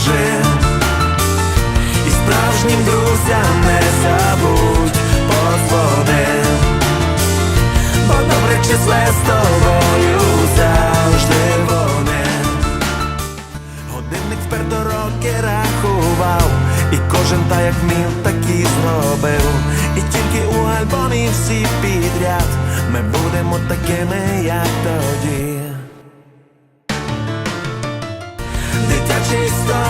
розкажи. І справжнім друзям не забудь подзвони. Бо добре числе з тобою завжди вони. Годинник вперто роки рахував, і кожен та як вмів, так і зробив. І тільки у альбомі всі підряд ми будемо такими, як тоді. Дитячі історії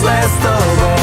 не забудь подзвони.